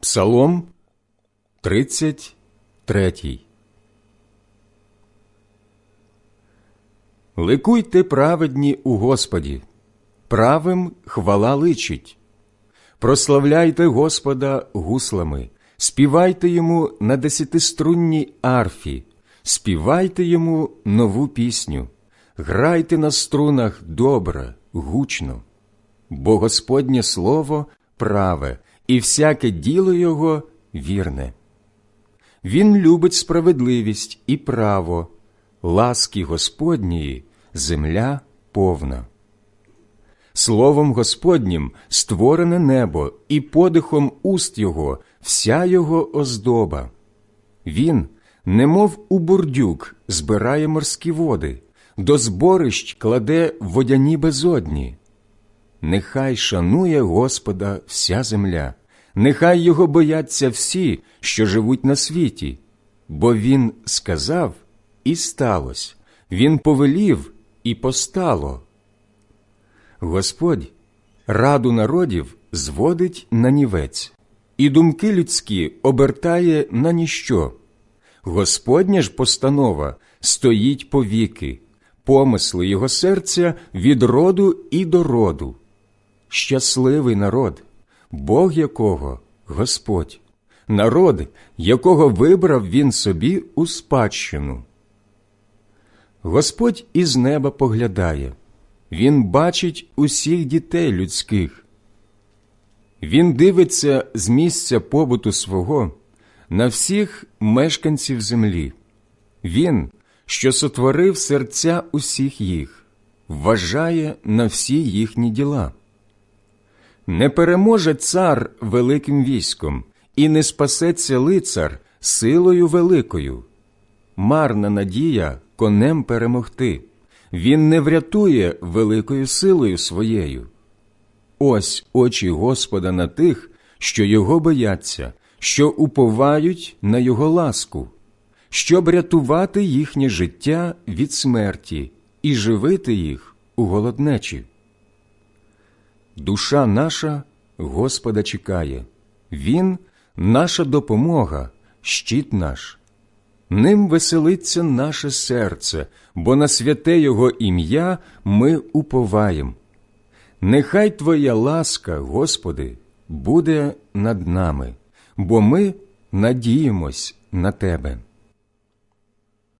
Псалом 33 Ликуйте праведні у Господі, правим хвала личить. Прославляйте Господа гуслами, співайте йому на десятиструнній арфі, співайте йому нову пісню, грайте на струнах добре, гучно, бо Господнє слово праве, і всяке діло його вірне. Він любить справедливість і право, ласки Господньої земля повна. Словом Господнім створене небо, і подихом уст його вся його оздоба. Він, немов у бурдюк, збирає морські води, до зборищ кладе водяні безодні. Нехай шанує Господа вся земля, нехай його бояться всі, що живуть на світі, бо Він сказав і сталося, Він повелів і постало. Господь раду народів зводить на нівець, і думки людські обертає на ніщо. Господня ж постанова стоїть повіки, помисли його серця від роду і до роду. Щасливий народ, Бог якого Господь, народ, якого вибрав він собі у спадщину. Господь із неба поглядає, Він бачить усіх дітей людських. Він дивиться з місця побуту свого на всіх мешканців землі. Він, що сотворив серця усіх їх, вважає на всі їхні діла. Не переможе цар великим військом, і не спасеться лицар силою великою. Марна надія конем перемогти. Він не врятує великою силою своєю. Ось очі Господа на тих, що його бояться, що уповають на його ласку, щоб рятувати їхнє життя від смерті і живити їх у голоднечі. Душа наша Господа чекає, Він наша допомога, щит наш. Ним веселиться наше серце, бо на святе Його ім'я ми уповаєм. Нехай Твоя ласка, Господи, буде над нами, бо ми надіємось на Тебе.